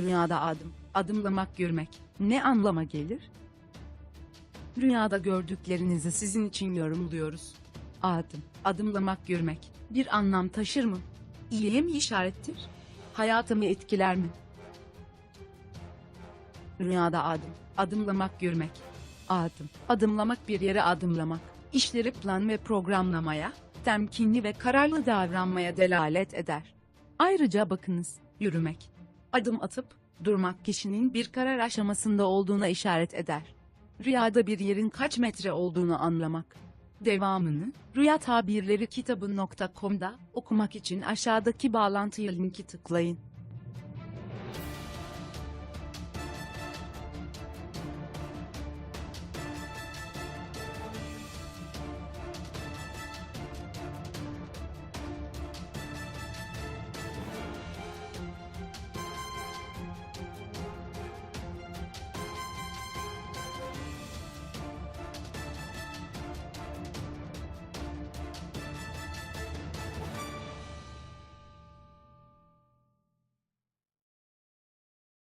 Rüyada adım, adımlamak yürümek ne anlama gelir? Rüyada gördüklerinizi sizin için yorumluyoruz. Adım, adımlamak yürümek bir anlam taşır mı? İyiye mi işarettir? Hayatımı etkiler mi? Rüyada adım, adımlamak yürümek. Adım, adımlamak bir yere adımlamak, işleri plan ve programlamaya, temkinli ve kararlı davranmaya delalet eder. Ayrıca bakınız, yürümek. Adım atıp, durmak kişinin bir karar aşamasında olduğuna işaret eder. Rüyada bir yerin kaç metre olduğunu anlamak. Devamını, Rüya Tabirleri kitabı.com'da okumak için aşağıdaki bağlantıya linki tıklayın.